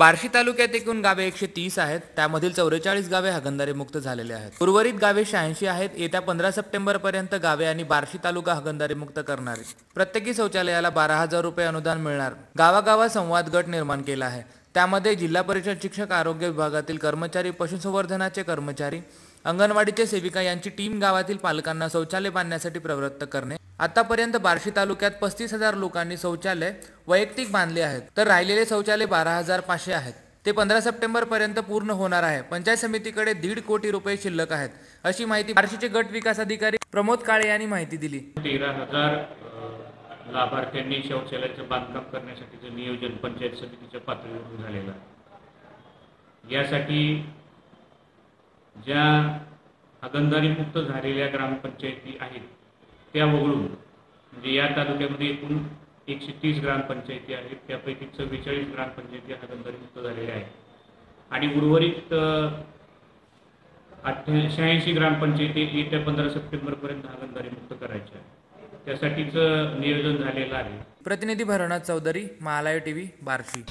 बार्शी तालुक्यात एकूण गावे एकशे तीस आहेत. त्यामधील चौवेचाळीस गावे हगंदारी मुक्त झालेले आहेत. उर्वरित गावे शहाऐंशी आहेत. येत्या पंधरा सप्टेंबर पर्यंत गावे आणि बार्शी तालुका हागंदारी मुक्त करणार. प्रत्येकी शौचालयाला बारा हजार रुपये अनुदान मिळणार. गावागावात संवाद गट निर्माण केला आहे. त्यामध्ये जिल्हा परिषद शिक्षक आरोग्य विभागातील कर्मचारी पशुसंवर्धनाचे कर्मचारी अंगणवाडीचे सेविका यांची टीम गावातील पालकांना शौचालय बांधण्यासाठी प्रवृत्त करणे आतापर्यंत बार्शी तालुक्यात पस्तीस हजार लोकांनी शौचालय वैयक्तिक बांधले आहेत. तर राहिलेले शौचालय बारा हजार पाचशे आहेत. ते पंधरा सप्टेंबर पर्यंत पूर्ण होणार आहे. पंचायत समितीकडे दीड कोटी रुपये शिल्लक आहेत. अशी माहिती बार्शीचे गट विकास अधिकारी प्रमोद काळे यांनी माहिती दिली. तेरा हजार लाभार्थ्यांनी शौचालयाचं बांधकाम करण्यासाठीचं नियोजन पंचायत समितीच्या पातळीवरून झालेलं आहे. यासाठी ज्या हागंदारीमुक्त झालेल्या ग्रामपंचायती आहेत त्या वगळून म्हणजे या तालुक्यामध्ये एकूण एकशे तीस ग्रामपंचायती आहेत. त्यापैकी चव्वेचाळीस ग्रामपंचायती हागंदारीमुक्त झालेल्या आहेत आणि उर्वरित अठ्ठ्या शहाऐंशी ग्रामपंचायती येत्या पंधरा सप्टेंबरपर्यंत हागंदारी मुक्त करायच्या आहे. त्यासाठीचं नियोजन झालेलं आहे. प्रतिनिधी भरणाथ चौधरी महालाय टीव्ही बार्शी.